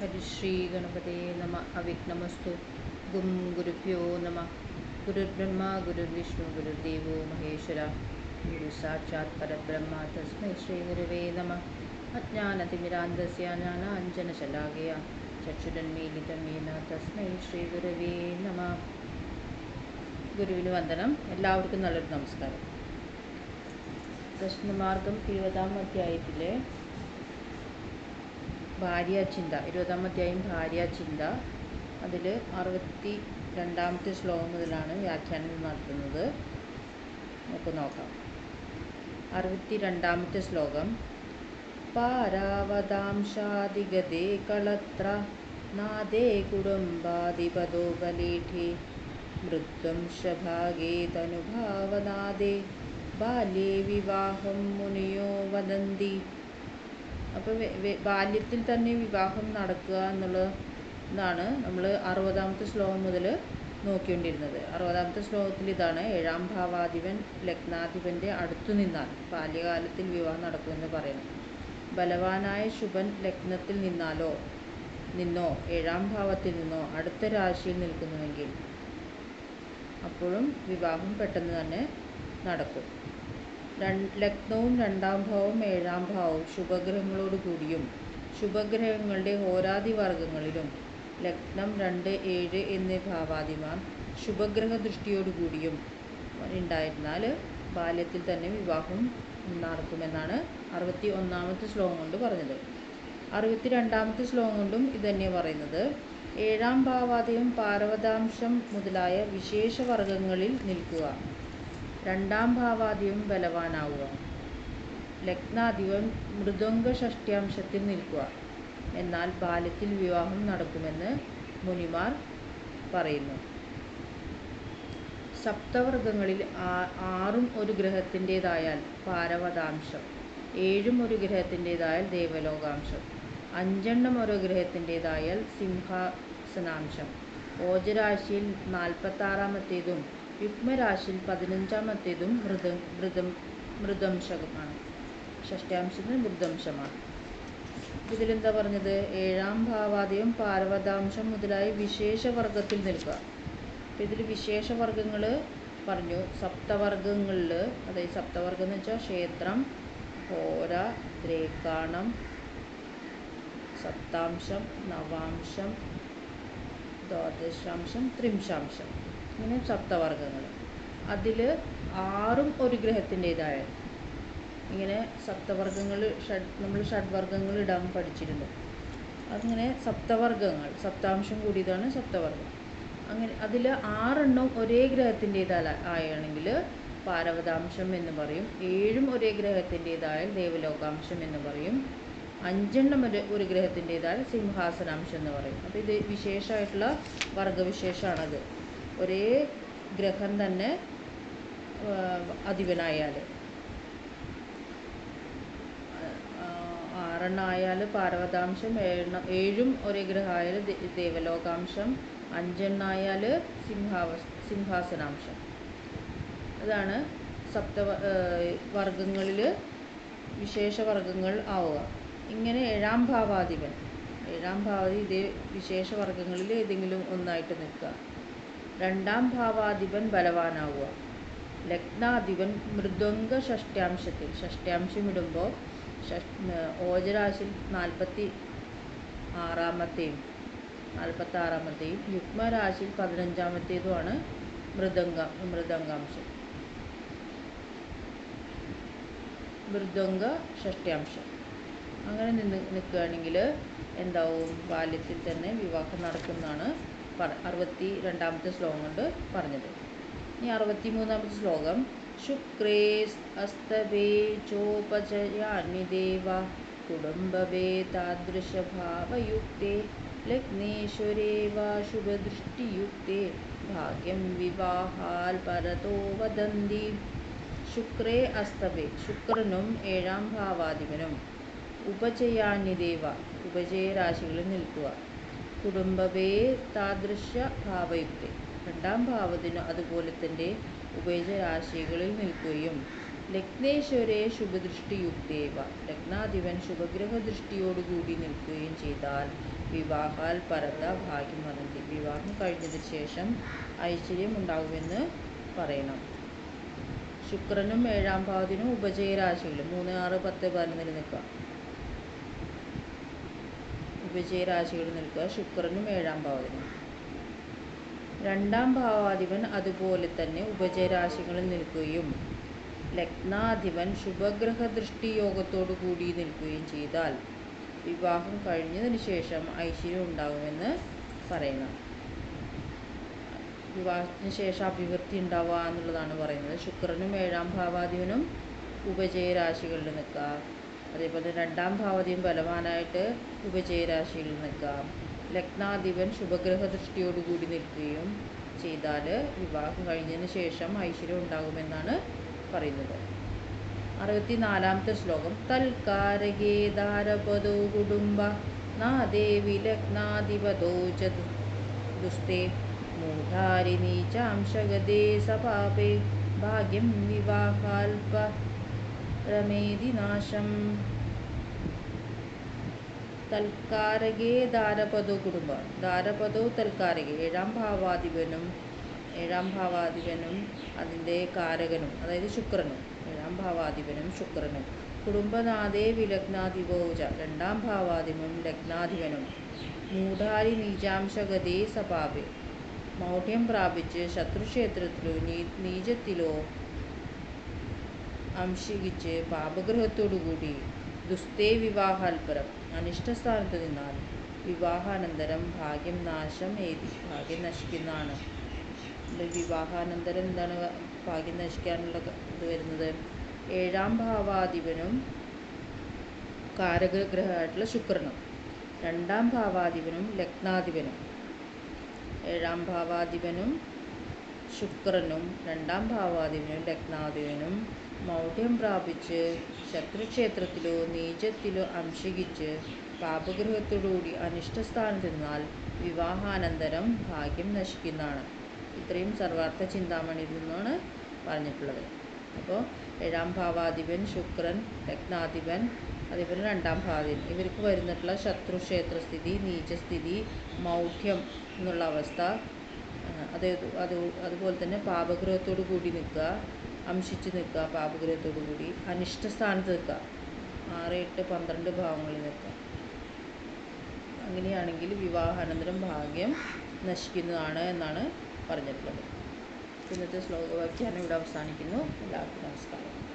ഹരിശ്രീ ഗണപതേ നമ അവിഘ്നമസ്തു ഗും ഗുരുഭ്യോ നമ ഗുരുർബ്രഹ്മ ഗുരുർവിഷ്ണു ഗുരുദേവോ മഹേശ്വര ഗുരു സാക്ഷാത് പരബ്രഹ്മ തസ്മൈ ശ്രീ ഗുരുവേ നമ അജ്ഞാനതിമിരാന്തസ്യ ജ്ഞാനാഞ്ജനശലാകയ ചക്ഷുരന്മീലിതമേന തസ്മൈ ശ്രീ ഗുരുവേ നമ ഗുരുവിന് വന്ദനം എല്ലാവർക്കും നല്ലൊരു നമസ്കാരം. പ്രശ്നമാർഗം ഇരുപതാം അധ്യായത്തിലെ ഭാര്യാചിന്ത ഇരുപതാം അധ്യായം ഭാര്യാചിന്ത അതിൽ അറുപത്തി രണ്ടാമത്തെ ശ്ലോകം മുതലാണ് വ്യാഖ്യാനം നടത്തുന്നത്. നമുക്ക് നോക്കാം. അറുപത്തി രണ്ടാമത്തെ ശ്ലോകം. പാരാവതാംശാദിഗതേ കളത്ര നാദേ കുടുംബാധിപതോ ബലേഠേ മൃദ്വംശഭാഗേ തനുഭാവനാദേ ബാല്യേ വിവാഹം മുനിയോ വദന്തി അപ്പോൾ ബാല്യത്തിൽ തന്നെ വിവാഹം നടക്കുക എന്നുള്ള ഇതാണ് നമ്മൾ അറുപതാമത്തെ ശ്ലോകം മുതൽ നോക്കിക്കൊണ്ടിരുന്നത്. അറുപതാമത്തെ ശ്ലോകത്തിൽ ഇതാണ് ഏഴാം ഭാവാധിപൻ ലഗ്നാധിപന്റെ അടുത്തു നിന്നാൽ ബാല്യകാലത്തിൽ വിവാഹം നടക്കുമെന്ന് പറയുന്നു ബലവാനായ ശുഭൻ ലഗ്നത്തിൽ നിന്നാലോ നിന്നോ ഏഴാം ഭാവത്തിൽ നിന്നോ അടുത്ത രാശിയിൽ നിൽക്കുന്നുവെങ്കിൽ അപ്പോഴും വിവാഹം പെട്ടെന്ന് തന്നെ നടക്കും. ലഗ്നവും രണ്ടാം ഭാവവും ഏഴാം ഭാവവും ശുഭഗ്രഹങ്ങളോട് കൂടിയും ശുഭഗ്രഹങ്ങളുടെ ഹോരാദി വർഗങ്ങളിലും ലഗ്നം രണ്ട് ഏഴ് എന്നീ ഭാവാദിമാർ ശുഭഗ്രഹ ദൃഷ്ടിയോട് കൂടിയും ഉണ്ടായിരുന്നാൽ ബാല്യത്തിൽ തന്നെ വിവാഹം നടക്കുമെന്നാണ് അറുപത്തി ഒന്നാമത്തെ ശ്ലോകം കൊണ്ട് പറഞ്ഞത്. അറുപത്തി രണ്ടാമത്തെ ശ്ലോകം കൊണ്ടും ഇതന്നെ പറയുന്നത് ഏഴാം ഭാവാദിയും പാർവതാംശം മുതലായ വിശേഷ വർഗങ്ങളിൽ നിൽക്കുക. രണ്ടാം ഭാവാദിയും ബലവാനാവുക. ലഗ്നാധിപൻ മൃദംഗ ഷഷ്ട്യാംശത്തിൽ നിൽക്കുക. എന്നാൽ ബാല്യത്തിൽ വിവാഹം നടക്കുമെന്ന് മുനിമാർ പറയുന്നു. സപ്തവർഗങ്ങളിൽ ആറും ഒരു ഗ്രഹത്തിന്റെതായാൽ പാരവതാംശം ഏഴും ഒരു ഗ്രഹത്തിന്റെതായാൽ ദേവലോകാംശം അഞ്ചെണ്ണം ഒരു ഗ്രഹത്തിന്റെതായാൽ സിംഹാസനാംശം. ഓജരാശിയിൽ നാൽപ്പത്താറാമത്തേതും യുഗ്മരാശിയിൽ പതിനഞ്ചാമത്തേതും മൃദ മൃദം മൃദംശകമാണ് ഷഷ്ടാംശത്തിന് മൃദംശമാണ്. ഇതിലെന്താ പറഞ്ഞത്? ഏഴാം ഭാവാദ്യം പാർവതാംശം മുതലായി വിശേഷവർഗത്തിൽ നിൽക്കുക. അപ്പം ഇതിൽ വിശേഷവർഗങ്ങൾ പറഞ്ഞു. സപ്തവർഗങ്ങളിൽ അതായത് സപ്തവർഗം എന്ന് വെച്ചാൽ ക്ഷേത്രം ഹോര ദ്രേക്കാണം സപ്താംശം നവാംശം ദ്വാദശാംശം ത്രിംശാംശം. ഇങ്ങനെ സപ്തവർഗങ്ങൾ അതിൽ ആറും ഒരു ഗ്രഹത്തിന്റെതായ ഇങ്ങനെ സപ്തവർഗങ്ങൾ ഷഡ് നമ്മൾ ഷഡ്വർഗങ്ങൾ ഇടാൻ പഠിച്ചിരുന്നു അങ്ങനെ സപ്തവർഗങ്ങൾ സപ്താംശം കൂടിയതാണ് സപ്തവർഗം അങ്ങനെ അതിൽ ആറെണ്ണം ഒരേ ഗ്രഹത്തിന്റെതായ ആയാണെങ്കിൽ പാരവതാംശം എന്ന് പറയും ഏഴും ഒരേ ഗ്രഹത്തിന്റെതായ ദേവലോകാംശം എന്ന് പറയും അഞ്ചെണ്ണം ഒരു ഒരു ഗ്രഹത്തിന്റെതായ സിംഹാസനാംശം എന്ന് പറയും. അപ്പോൾ ഇത് വിശേഷമായിട്ടുള്ള വർഗവിശേഷമാണത് ഒരേ ഗ്രഹം തന്നെ അധിപനായാൽ ആറെണ്ണമായാൽ പാർവതാംശം ഏഴെണ്ണം ഏഴും ഒരേ ഗ്രഹമായാൽ ദേവലോകാംശം അഞ്ചെണ്ണായാൽ സിംഹാവ സിംഹാസനാംശം. അതാണ് സപ്ത വർഗങ്ങളിൽ വിശേഷവർഗങ്ങൾ ആവുക. ഇങ്ങനെ ഏഴാം ഭാവാധിപൻ ഏഴാം ഭാവതി ഇതേ വിശേഷ വർഗങ്ങളിൽ ഏതെങ്കിലും ഒന്നായിട്ട് നിൽക്കുക. രണ്ടാം ഭാവാധിപൻ ബലവാനാവുക. ലഗ്നാധിപൻ മൃദംഗ ഷഷ്ട്യാംശത്തിൽ ഷഷ്ട്യാംശം ഇടുമ്പോൾ ഓജരാശി നാൽപ്പത്തി ആറാമത്തെയും നാൽപ്പത്താറാമത്തെയും യുഗ്മരാശിയിൽ പതിനഞ്ചാമത്തേതുമാണ് മൃദംഗ മൃദംഗാംശം. മൃദംഗ ഷഷ്ട്യാംശം അങ്ങനെ നിന്ന് നിൽക്കുകയാണെങ്കിൽ എന്താവും? ബാല്യത്തിൽ തന്നെ വിവാഹം നടക്കുന്നതാണ് അറുപത്തി രണ്ടാമത്തെ ശ്ലോകം കൊണ്ട് പറഞ്ഞത്. ഇനി അറുപത്തി മൂന്നാമത്തെ ശ്ലോകം. ശുക്രേ അസ്തവേ ചോപചയാനി ദേവ കുടുംബവേ താദൃശഭാവയുക്തേ ലഗ്നേശ്വരേ വാ ശുഭദൃഷ്ടിയുക്തേ ഭാഗ്യം വിവാഹാൽ പരതോ വദന്തി. ശുക്രേ അസ്തവേ ശുക്രനും ഏഴാം ഭാവാധിപനും. ഉപചയാന്യദേവ ഉപചയരാശികളിൽ നിൽക്കുക. കുടുംബവേ താദൃശ ഭാവയുക്തി. രണ്ടാം ഭാവത്തിനും അതുപോലെ തന്നെ ഉപജരാശികളിൽ നിൽക്കുകയും ലഗ്നേശ്വരേ ശുഭദൃഷ്ടിയുക്തേവ. ലഗ്നാധിപൻ ശുഭഗ്രഹ ദൃഷ്ടിയോടുകൂടി നിൽക്കുകയും ചെയ്താൽ വിവാഹാൽ പരത ഭാഗ്യം വരന്തി വിവാഹം കഴിഞ്ഞതിന് ശേഷം ഐശ്വര്യം ഉണ്ടാകുമെന്ന് പറയണം. ശുക്രനും ഏഴാം ഭാവത്തിനും ഉപജയരാശികളും മൂന്ന് ആറ് പത്ത് പതിനൊന്നിൽ നിൽക്കുക. ഉപജയരാശികളിൽ നിൽക്കുക ശുക്രനും ഏഴാം ഭാവത്തിനും രണ്ടാം ഭാവാധിപൻ അതുപോലെ തന്നെ ഉപജയരാശികളിൽ നിൽക്കുകയും ലഗ്നാധിപൻ ശുഭഗ്രഹ ദൃഷ്ടി യോഗത്തോടു കൂടി നിൽക്കുകയും ചെയ്താൽ വിവാഹം കഴിഞ്ഞതിന് ശേഷം ഐശ്വര്യം ഉണ്ടാകുമെന്ന് പറയണം വിവാഹത്തിന് ശേഷം അഭിവൃദ്ധി ഉണ്ടാവുക എന്നുള്ളതാണ് പറയുന്നത്. ശുക്രനും ഏഴാം ഭാവാധിപനും ഉപജയരാശികളിൽ നിൽക്കുക. അതേപോലെ രണ്ടാം ഭാവതിയും ബലവാനായിട്ട് ഉപജയരാശിയിൽ നിൽക്കാം ലഗ്നാധിപൻ ശുഭഗ്രഹ ദൃഷ്ടിയോടുകൂടി നിൽക്കുകയും ചെയ്താൽ വിവാഹം കഴിഞ്ഞതിന് ശേഷം ഐശ്വര്യം ഉണ്ടാകുമെന്നാണ് പറയുന്നത്. അറുപത്തി നാലാമത്തെ ശ്ലോകം. തൽക്കാരകേദാരപദോ കുടുംബ നാദേവി ലഗ്നാധിപതോ ച മൂഢാരി നീചാംശഗതേ സപാപേ ഭാഗ്യം വിവാഹാൽപ രമേതി നാശം തൽക്കാരകേ ദാരപദോ കുടുംബ ദാരപദോ തൽക്കാരകെ. ഏഴാം ഭാവാധിപനും ഏഴാം ഭാവാധിപനും അതിന്റെ കാരകനും അതായത് ശുക്രനും. ഏഴാം ഭാവാധിപനും ശുക്രനും. കുടുംബനാഥേ വിലഗ്നാധിപോജ രണ്ടാം ഭാവാധിപനും ലഗ്നാധിപനും. മൂഢാരി നീചാംശഗതേ സപാപെ മൗഢ്യം പ്രാപിച്ച് ശത്രുക്ഷേത്രത്തിലോ നീ നീചത്തിലോ അംശിച്ച് പാപഗ്രഹത്തോടുകൂടി ദുസ്തേ വിവാഹാൽപരം അനിഷ്ടസ്ഥാനത്ത് നിന്നാൽ വിവാഹാനന്തരം ഭാഗ്യം നാശം ഏതി ഭാഗ്യം നശിക്കുന്നതാണ്. വിവാഹാനന്തരം എന്താണ് ഭാഗ്യം നശിക്കാനുള്ള ഇത് വരുന്നത്? ഏഴാം ഭാവാധിപനും കാരകഗ്രഹമായിട്ടുള്ള ശുക്രനും. രണ്ടാം ഭാവാധിപനും ലഗ്നാധിപനും. ഏഴാം ഭാവാധിപനും ശുക്രനും. രണ്ടാം ഭാവാധിപനും ലഗ്നാധിപനും. മൗഢ്യം പ്രാപിച്ച് ശത്രുക്ഷേത്രത്തിലോ നീചത്തിലോ അംശിച്ച് പാപഗ്രഹത്തോടുകൂടി അനിഷ്ടസ്ഥാനത്ത് നിന്നാൽ വിവാഹാനന്തരം ഭാഗ്യം നശിക്കുന്നതാണ്. ഇത്രയും സർവാർത്ഥ ചിന്താമണിയിൽ നിന്നാണ് പറഞ്ഞിട്ടുള്ളത്. അപ്പോൾ ഏഴാം ഭാവാധിപൻ ശുക്രൻ രത്നാധിപൻ അതേപോലെ രണ്ടാം ഭാവാധിപൻ ഇവർക്ക് വരുന്നിട്ടുള്ള ശത്രുക്ഷേത്രസ്ഥിതി നീചസ്ഥിതി മൗഢ്യം എന്നുള്ള അവസ്ഥ അതേ അത് അതുപോലെ തന്നെ പാപഗ്രഹത്തോടു കൂടി നിൽക്കുക അംശിച്ച് നിൽക്കുക പാപഗ്രഹത്തോടു കൂടി. അനിഷ്ടസ്ഥാനത്ത് നിൽക്കുക. ആറ് എട്ട് പന്ത്രണ്ട് ഭാവങ്ങളിൽ നിൽക്കുക. അങ്ങനെയാണെങ്കിൽ വിവാഹാനന്തരം ഭാഗ്യം നശിക്കുന്നതാണ് എന്നാണ് പറഞ്ഞിട്ടുള്ളത്. ഇന്നത്തെ ശ്ലോകവാക്യാനം ഇവിടെ അവസാനിക്കുന്നു. എല്ലാവർക്കും നമസ്കാരം.